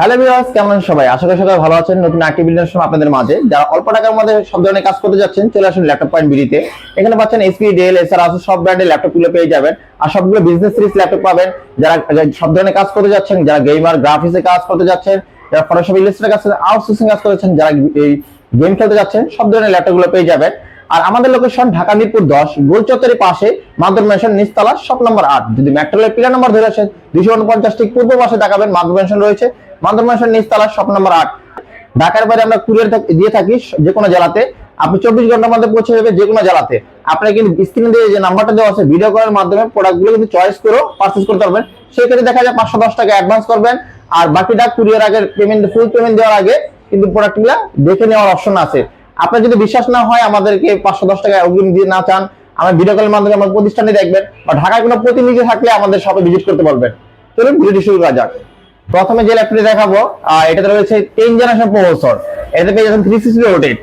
Hello viewers কেমন আছেন সবাই? আশা করি সবাই ভালো আছেন। নতুন আইটি বিল্ডার সময় আপনাদের মাঝে। যারা অল্প টাকার মধ্যে সব ধরনের কাজ করতে যাচ্ছেন, চলে আসুন ল্যাপটপ পয়েন্ট বিডিতে এখানে পাচ্ছেন এসপি ডেল এসআর আসুস সব ব্র্যান্ডের ল্যাপটপগুলো পেয়ে যাবেন। আর সবগুলো বিজনেস সিরিজ ল্যাপটপ পাবেন। যারা সব ধরনের কাজ করতে যাচ্ছেন, যারা গেমার গ্রাফিক্সে কাজ করতে যাচ্ছেন, যারা ফটোশপ ইলাস্ট্রেটর কাজ আউটসোর্সিং কাজ করেছেন, যারা এই গেম খেলতে যাচ্ছেন, সব ধরনের ল্যাপটপগুলো পেয়ে যাবেন। আর আমাদের লোকেশন ঢাকা মিরপুর দশ, গোল চত্বরের পাশে মাদুর মেশন নিচতলা শপ নম্বর আট। যদি মেট্রোলের পিলার নম্বর ধরে আসেন দুশো উনপঞ্চাশ ঠিক পূর্ব পাশে দেখাবেন মাদুর মেশন রয়েছে। মেশন নিচতলা শপ নম্বর আট। ঢাকার বাইরে আমরা কুরিয়ার দিয়ে থাকি যে কোনো জেলাতে। আপনি চব্বিশ ঘণ্টার মধ্যে পৌঁছে যাবে যে কোনো জেলাতে। আপনার কিন্তু স্ক্রিনে দিয়ে যে নাম্বারটা দেওয়া আছে ভিডিও মাধ্যমে প্রোডাক্টগুলো কিন্তু চয়েস করেও পারচেস করতে পারবেন। সেক্ষেত্রে দেখা যায় পাঁচশো দশ টাকা অ্যাডভান্স করবেন। আর বাকিটা কুরিয়ার আগে পেমেন্ট ফুল পেমেন্ট দেওয়ার আগে কিন্তু প্রোডাক্টগুলো দেখে নেওয়ার অপশন আছে। আপনার যদি বিশ্বাস না হয় আমাদেরকে পাঁচশো দশ টাকা অগ্রিম দিয়ে না চান, আমার ভিডিও কলের মাধ্যমে আমার প্রতিষ্ঠানে দেখবেন। বা ঢাকায় কোনো প্রতিনিধি থাকলে আমাদের শপে ভিজিট করতে পারবেন। চলুন ভিডিওটি শুরু করা যাক। প্রথমে যে ল্যাপটপটি দেখাবো এটাতে রয়েছে টেন জেনারেশন প্রসেসর এটাতে পেয়ে যাচ্ছেন থ্রি সিক্সটি রোটেট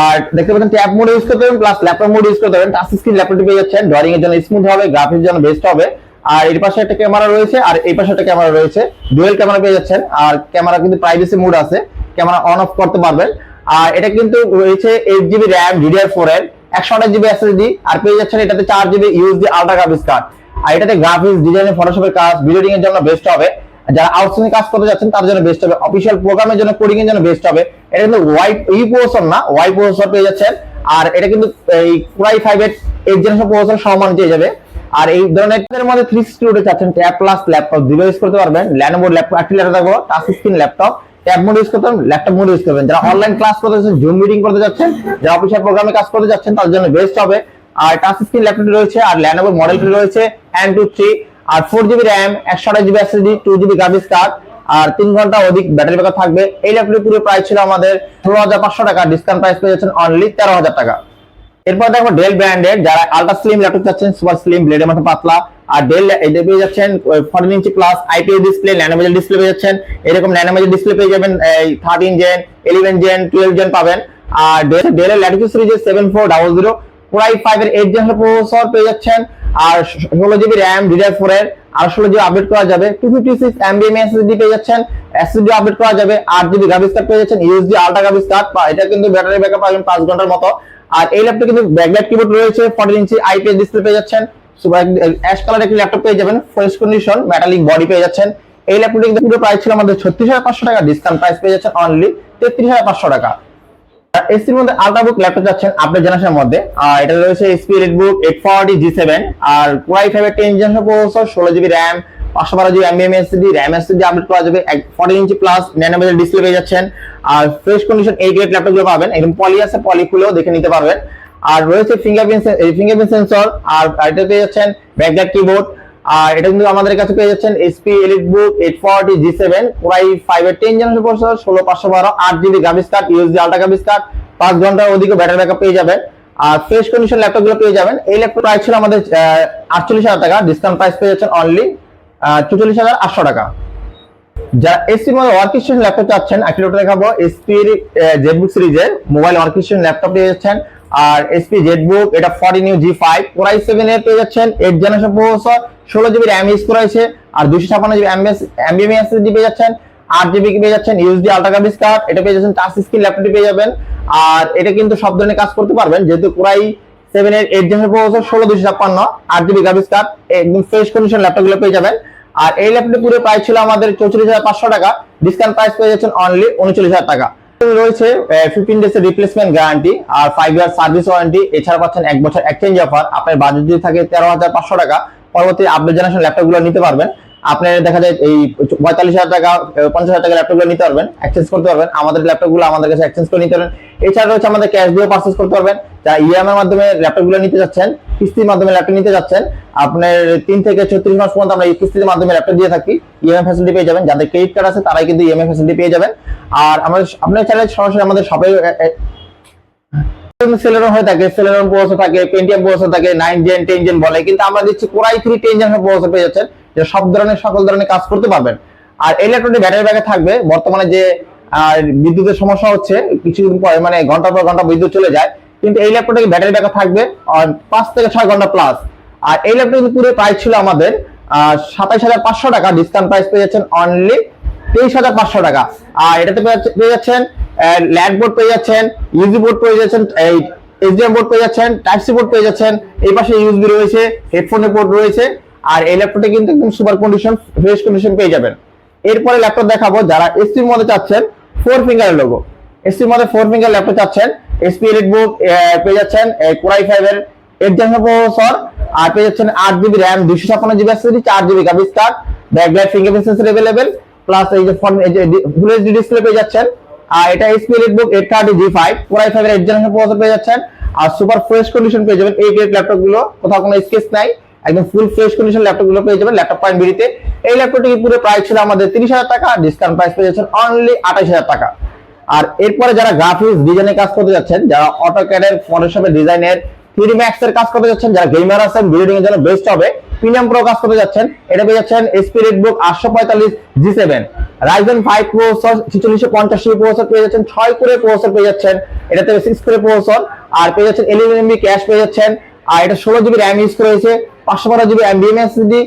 আর দেখতে পাচ্ছেন ট্যাব মোড ইউজ করতে পারবেন প্লাস ল্যাপটপ মোড ইউজ করতে পারবেন টাচ স্ক্রিন ল্যাপটপটি পেয়ে যাচ্ছেন ড্রয়িং এর জন্য স্মুথ হবে গ্রাফিক্স জন্য বেস্ট হবে। আর এর পাশে একটা ক্যামেরা রয়েছে, আর এই পাশে একটা ক্যামেরা রয়েছে। ডুয়েল ক্যামেরা পেয়ে যাচ্ছেন, আর ক্যামেরা কিন্তু প্রাইভেসি মোড আছে। ক্যামেরা অন অফ করতে পারবেন। আর এটা কিন্তু রয়েছে eight GB RAM DDR four এর একশো আঠাশ জিবি এসএসডি আর পেয়ে যাচ্ছেন এটাতে চার GB USD ultra graphics card আর এটাতে গ্রাফিক্স ডিজাইনের ফটোশপের কাজ ভিডিও এর জন্য বেস্ট হবে। যারা আউটসোর্সিং কাজ করতে যাচ্ছেন তার জন্য বেস্ট হবে। অফিসিয়াল প্রোগ্রামের জন্য কোডিং এর জন্য বেস্ট হবে। এটা কিন্তু ওয়াই ই প্রসেসর না ওয়াই প্রসেসর পেয়ে যাচ্ছেন। আর এটা কিন্তু এই কোরাই ফাইভ এর এইট জেনারেশন প্রসেসর সমান পেয়ে যাবে। আর এই ধরনের মধ্যে থ্রি সিক্সটি উঠে চাচ্ছেন। ট্যাব প্লাস ল্যাপটপ ইউজ করতে পারবেন। ল্যানোভো ল্যাপটপ একটি ল্যাপটপ থাকব touch screen laptop tab mode use করতে পারবেন। ল্যাপটপ মোড ইউজ করবেন যারা অনলাইন ক্লাস করতে যাচ্ছেন জুম মিটিং করতে যাচ্ছেন, যারা অফিসিয়াল প্রোগ্রামে কাজ করতে যাচ্ছেন তার জন্য বেস্ট হবে। আর টাচ স্ক্রিন ল্যাপটপ রয়েছে, আর ল্যানোভো মডেলটি রয়েছে এন টু থ্রি আর ফোর জিবি র্যাম একশো আঠাশ GB SSD two GB graphics card আর তিন ঘণ্টা অধিক ব্যাটারি ব্যাকআপ থাকবে। এই ল্যাপটপের পুরো প্রাইস ছিল আমাদের ষোলো হাজার পাঁচশো টাকা ডিসকাউন্ট প্রাইস পেয়ে যাচ্ছেন অনলি তেরো হাজার টাকা। এরপর দেখো ডেল ব্র্যান্ডের যারা আলট্রা স্লিম ল্যাপটপ চাচ্ছেন সুপার স্লিম ব্লেডের মতো পাতলা, আর ডেল এটা পেয়ে যাচ্ছেন fourteen inch plus IPS display nanomeasure display পেয়ে যাচ্ছেন। এরকম ন্যানোমেজার ডিসপ্লে পেয়ে যাবেন, এই thirteen gen eleven gen twelve gen পাবেন। আর ডেল ডেলের ল্যাটিটিউড সিরিজের seven four double zero core i five এর এইট জেন প্রসেসর পেয়ে যাচ্ছেন। আর ষোলো জিবি র্যাম ডিডিআর ফোর এর, আর ষোলো জিবি আপডেট করা যাবে। Two fifty six MBM SSD পেয়ে যাচ্ছেন। এসএসডি আপডেট করা যাবে। আট জিবি গ্রাফিক্স কার্ড পেয়ে যাচ্ছেন। ইউএসডি আল্ট্রা গ্রাফিক্স কার্ড এটা কিন্তু ব্যাটারি ব্যাকআপ পাবেন পাঁচ ঘণ্টার মতো। আর এই ল্যাপটপে কিন্তু ব্যাকলাইট কিবোর্ড রয়েছে 14 ইঞ্চি আইপিএস ডিসপ্লে পেয়ে যাচ্ছেন। অ্যাশ কালার একটি ল্যাপটপ পেয়ে যাবেন। ফ্রেশ কন্ডিশন মেটালিক বডি পেয়ে যাচ্ছেন। এই ল্যাপটপটি কিন্তু পুরো প্রাইস ছিল আমাদের ছত্রিশ হাজার পাঁচশো টাকা। ডিসকাউন্ট প্রাইস পেয়ে যাচ্ছেন অনলি তেত্রিশ হাজার পাঁচশো টাকা। এসির মধ্যে ল্যাপটপ আপনার জেনারেশনের মধ্যে। আর এটা রয়েছে এইট জি সেভেন আর ফাইভ এর টেন জেনারেশন প্রসেসর ষোলো জিবি র্যাম পাঁচশো বারো GB SSD RAM SSD update করা যাবে। ইঞ্চি প্লাস ন্যানোমিটার ডিসপ্লে পেয়ে যাচ্ছেন। আর ফ্রেশ কন্ডিশন এই গ্রেড ল্যাপটপগুলো পাবেন। একদম পলি আছে পলি খুলেও দেখে নিতে পারবেন। আর রয়েছে ফিঙ্গারপ্রিন্ট ফিঙ্গারপ্রিন্ট সেন্সর আর এটা পেয়ে যাচ্ছেন ব্যাকলাইট কিবোর্ড আর এটা কিন্তু আমাদের কাছে পেয়ে যাচ্ছেন SP EliteBook eight forty G five এর টেন জেনারেশন প্রসেসর ষোলো পাঁচশো বারো, আট GB graphics card USD graphics card পাঁচ ঘণ্টার ব্যাটারি ব্যাকআপ পেয়ে যাবেন। আর ফ্রেশ কন্ডিশন ল্যাপটপ পেয়ে যাবেন। এই ল্যাপটপ প্রাইস ছিল আমাদের আটচল্লিশ হাজার টাকা। ডিসকাউন্ট প্রাইস পেয়ে যাচ্ছেন অনলি চুচল্লিশ হাজার আটশো টাকা। যারা এসপির মধ্যে ওয়ার্কস্টেশন ল্যাপটপ চাচ্ছেন একটি লোটা দেখাবো। এসপির সিরিজের মোবাইল ওয়ার্ক ল্যাপটপ পেয়ে যাচ্ছেন। আর এসপি জেটবুক এটা forty new G five core i seven এর পেয়ে যাচ্ছেন এইট জেনারেশন প্রসেসর ষোলো জিবি র্যাম ইউজ করেছে আর দুশো ছাপান্ন জিবি এমবিএম এসএসডি পেয়ে যাচ্ছেন, আট জিবি পেয়ে যাচ্ছেন? ইউএসডি আল্ট্রা গ্রাফিক্স কার্ড এটা পেয়ে যাচ্ছেন টাচ স্ক্রিন ল্যাপটপটি পেয়ে যাবেন, আর এটা কিন্তু সব ধরনের কাজ করতে পারবেন, যেহেতু কোরাই সেভেন এর এইট জেনারেশন প্রসেসর ষোলো দুশো ছাপ্পান্ন, আট জিবি গ্রাফিক্স কার্ড একদম ফ্রেশ কন্ডিশন ল্যাপটপগুলো পেয়ে যাবেন, আর এই ল্যাপটপটি পুরো প্রাইস ছিল আমাদের চৌচল্লিশ হাজার পাঁচশো টাকা ডিসকাউন্ট প্রাইস পেয়ে যাচ্ছেন অনলি উনচল্লিশ হাজার টাকা। রয়েছে ফিফটিন ডেজ এর রিপ্লেসমেন্ট গ্যারান্টি আর ফাইভ ইয়ার সার্ভিস ওয়ারেন্টি এছাড়া পাচ্ছেন এক বছর এক্সচেঞ্জ অফার আপনার বাজেট যদি থাকে তেরো হাজার পাঁচশো টাকা, পরবর্তী আপডেট জেনারেশন ল্যাপটপগুলো নিতে পারবেন। আপনার দেখা যায় এই পঁয়তাল্লিশ হাজার টাকা পঞ্চাশ হাজার টাকা ল্যাপটপগুলো নিতে পারবেন এক্সচেঞ্জ করতে পারবেন। আমাদের ল্যাপটপগুলো আমাদের কাছে এক্সচেঞ্জ করে নিতে পারবেন। এছাড়া রয়েছে আমাদের ক্যাশ দিয়ে পারচেস করতে পারবেন। যারা ইএমআই মাধ্যমে ল্যাপটপগুলো নিতে যাচ্ছেন কিস্তির মাধ্যমে ল্যাপটপ নিতে যাচ্ছেন, আপনার তিন থেকে ছত্রিশ মাস পর্যন্ত আমরা এই কিস্তির মাধ্যমে ল্যাপটপ দিয়ে থাকি। ইএমআই ফ্যাসিলিটি পেয়ে যাবেন, যাদের ক্রেডিট কার্ড আছে তারাই কিন্তু ইএমআই ফ্যাসিলিটি পেয়ে যাবেন। আর আমাদের আপনার চ্যানেল সরাসরি আমাদের সেলেরন হয়ে থাকে থাকে নাইন টেন বলে, কিন্তু আমরা দিচ্ছি কোরাই টেন পেয়ে যে সব ধরনের, সকল ধরনের কাজ করতে পারবেন। আর ব্যাটারি থাকবে, বর্তমানে যে বিদ্যুতের সমস্যা হচ্ছে, কিছুদিন পরে মানে ঘণ্টা পর ঘণ্টা বিদ্যুৎ চলে যায় কিন্তু এই ল্যাপটপে ব্যাটারি ব্যাকআপ থাকবে পাঁচ থেকে ছয় ঘণ্টা প্লাস আর এই ল্যাপটপের পুরো প্রাইস ছিল আমাদের সাতাইশ হাজার পাঁচশো টাকা। ডিসকাউন্ট প্রাইস পেয়ে যাচ্ছেন অনলি তেইশ হাজার পাঁচশো টাকা। আর এটাতে পেয়ে যাচ্ছেন ল্যাড বোর্ড পেয়ে যাচ্ছেন ইউজি বোর্ড পেয়ে যাচ্ছেন, এই এইচডিএম বোর্ড পেয়ে যাচ্ছেন টাইপ সি বোর্ড পেয়ে যাচ্ছেন। এই পাশে ইউএসবি রয়েছে হেডফোনের পোর্ট রয়েছে। আর এই ল্যাপটপে কিন্তু একদম সুপার কন্ডিশন ফ্রেশ কন্ডিশন পেয়ে যাবেন। এরপরে ল্যাপটপ দেখাবো, যারা এসপির মধ্যে চাচ্ছেন ফোর ফিঙ্গারের লোগো এসপির মধ্যে ফোর ফিঙ্গার ল্যাপটপ চাচ্ছেন স্পিরিট বুক পেয়ে যাচ্ছেন কোরাই ফাইভের এইট জেনারেশন প্রসেসর আর পেয়ে যাচ্ছেন আট জিবি র্যাম দুশো ছাপান্ন জিবি এসএসডি চার GB graphics card backlight fingerprint sensor available plus এই যে ফোন এই যে ফুল এইচডি ডিসপ্লে পেয়ে যাচ্ছেন, আর এটা Spirit book eight thirty G five core i ফাইভের এইট জেনারেশন প্রসেসর পেয়ে যাচ্ছেন, আর সুপার ফ্রেশ কন্ডিশন পেয়ে যাবেন, এই গ্রেড ল্যাপটপগুলো কোথাও কোনো স্কেচ নাই, একদম ফুল ফ্রেশ কন্ডিশন ল্যাপটপগুলো পেয়ে যাবেন ল্যাপটপ পয়েন্ট বিড়িতে এই ল্যাপটপটি পুরো প্রাইস ছিল আমাদের তিরিশ হাজার টাকা ডিসকাউন্ট প্রাইস পেয়ে যাচ্ছেন অনলি আঠাশ হাজার টাকা। আর এরপরে যারা গ্রাফিক্স ডিজাইনের কাজ করতে যাচ্ছেন, যারা অটোক্যাডের ফটোশপের ডিজাইনের থ্রি ম্যাক্স এর কাজ করতে যাচ্ছেন, যারা গেমার আছেন ভিডিও এর জন্য বেস্ট হবে প্রিমিয়াম প্রো কাজ করতে যাচ্ছেন, এটা পেয়ে যাচ্ছেন এসপি রেডবুক আটশো পঁয়তাল্লিশ G seven Ryzen five processor ছিচল্লিশশো পঞ্চাশ প্রসেসর পেয়ে যাচ্ছেন, ছয় করে প্রসেসর পেয়ে যাচ্ছেন, এটাতে সিক্স করে প্রসেসর আর পেয়ে যাচ্ছেন এলিভেন এমবি ক্যাশ পেয়ে যাচ্ছেন, আর এটা ষোলো জিবি র্যাম ইউজ করেছে পাঁচশো বারো জিবি এমবিএম এসএসডি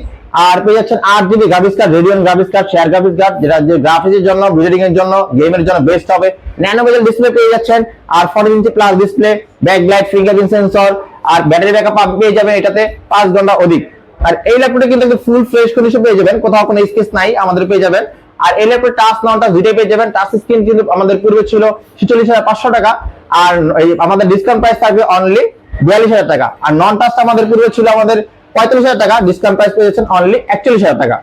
আর পেয়ে যাচ্ছেন আট GB graphics card Radeon graphics card share graphics card যেটা যে গ্রাফিক্সের জন্য ভিডিও এর জন্য গেমের জন্য বেস্ট হবে। ন্যানো বেজেল ডিসপ্লে পেয়ে যাচ্ছেন, আর forty inch plus display back light fingerprint sensor আর ব্যাটারি ব্যাকআপ পেয়ে যাবেন এটাতে পাঁচ ঘণ্টা অধিক। আর এই ল্যাপটপে কিন্তু ফুল ফ্রেশ কন্ডিশন পেয়ে যাবেন, কোথাও কোনো স্কেচ নাই, আমাদের পেয়ে যাবেন। আর এই ল্যাপটপে টাচ নাউটা দুইটাই পেয়ে যাবেন টাচ স্ক্রিন কিন্তু আমাদের পূর্বে ছিল ছেচল্লিশ হাজার পাঁচশো টাকা, আর আমাদের ডিসকাউন্ট প্রাইস থাকবে অনলি বিয়াল্লিশ হাজার টাকা। আর নন টাচটা আমাদের পূর্বে ছিল আমাদের পঁয়তাল্লিশ হাজার টাকা ডিসকাউন্ট প্রাইস পেয়ে যাচ্ছেন অনলি একচল্লিশ হাজার টাকা।